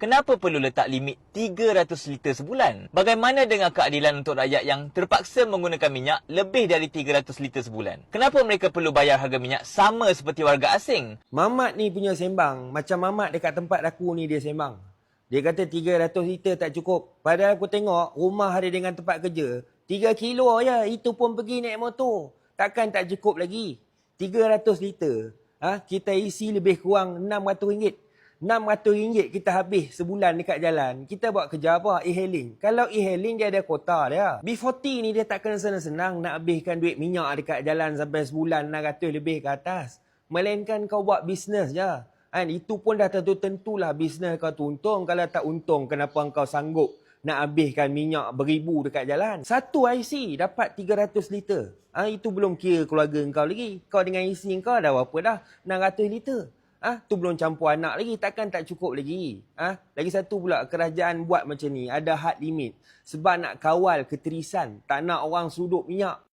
Kenapa perlu letak limit 300 liter sebulan? Bagaimana dengan keadilan untuk rakyat yang terpaksa menggunakan minyak lebih dari 300 liter sebulan? Kenapa mereka perlu bayar harga minyak sama seperti warga asing? Mamat ni punya sembang. Macam Mamat dekat tempat aku ni dia sembang. Dia kata 300 liter tak cukup. Padahal aku tengok rumah dia dengan tempat kerja. 3 kilo je. Itu pun pergi naik motor. Takkan tak cukup lagi. 300 liter. Ha? Kita isi lebih kurang RM600. Ringgit. RM600 kita habis sebulan dekat jalan. Kita buat kerja apa? E-hailing. Kalau e-hailing dia ada kota dia. B40 ni dia tak kena senang-senang nak habiskan duit minyak dekat jalan sampai sebulan 600 lebih ke atas. Melainkan kau buat bisnes je. Kan? Itu pun dah tentu-tentulah bisnes kau tu untung. Kalau tak untung, kenapa kau sanggup nak habiskan minyak beribu dekat jalan? Satu IC dapat 300 liter. Ha, itu belum kira keluarga kau lagi. Kau dengan isi kau dah berapa dah? 600 liter. Ah, ha? tu belum campur anak lagi, takkan tak cukup lagi. Ah, ha? lagi satu pula kerajaan buat macam ni, ada had limit sebab nak kawal keterisan, tak nak orang sudut minyak.